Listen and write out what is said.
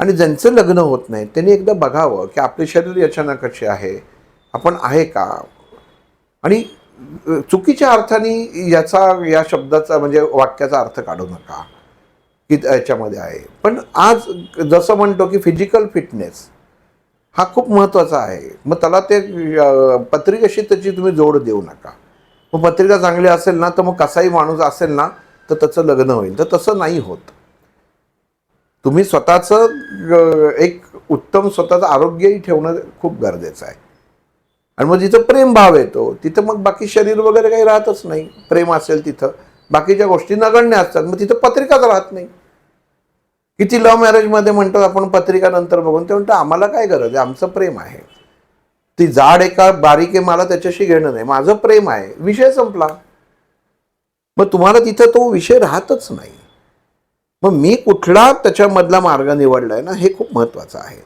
आणि ज्यांचं लग्न होत नाही त्यांनी एकदा बघावं की आपले शरीर याच्यानं कसे आहे आपण आहे का? आणि चुकीच्या अर्थाने याचा या शब्दाचा म्हणजे वाक्याचा अर्थ काढू नका की याच्यामध्ये आहे. पण आज जसं म्हणतो की फिजिकल फिटनेस हा खूप महत्त्वाचा आहे. मग त्याला ते पत्रिकाशी पत्रिकेशी त्याची तुम्ही जोड देऊ नका. मग पत्रिका चांगली असेल ना तर मग कसाही माणूस असेल ना तर त्याचं लग्न होईल. तर तसं नाही होत. तुम्ही स्वतःचं एक उत्तम स्वतःचं आरोग्यही ठेवणं खूप गरजेचं आहे. आणि मग जिथं प्रेम भाव येतो तिथं मग बाकी शरीर वगैरे काही राहतच नाही. प्रेम असेल तिथं. बाकीच्या गोष्टी नगण्य असतात मग तिथं पत्रिकाच राहत नाही. किती लव्ह मॅरेजमध्ये म्हणतात आपण पत्रिका नंतर बघून ते म्हणतो आम्हाला काय गरज आहे? आमचं प्रेम आहे. ती जाड एका बारीक आहे मला त्याच्याशी घेणं नाही. माझं प्रेम आहे. विषय संपला. मग तुम्हाला तिथं तो विषय राहतच नाही. मग मी कुठला त्याच्यामधला मार्ग निवडलाय ना हे खूप महत्वाचं आहे.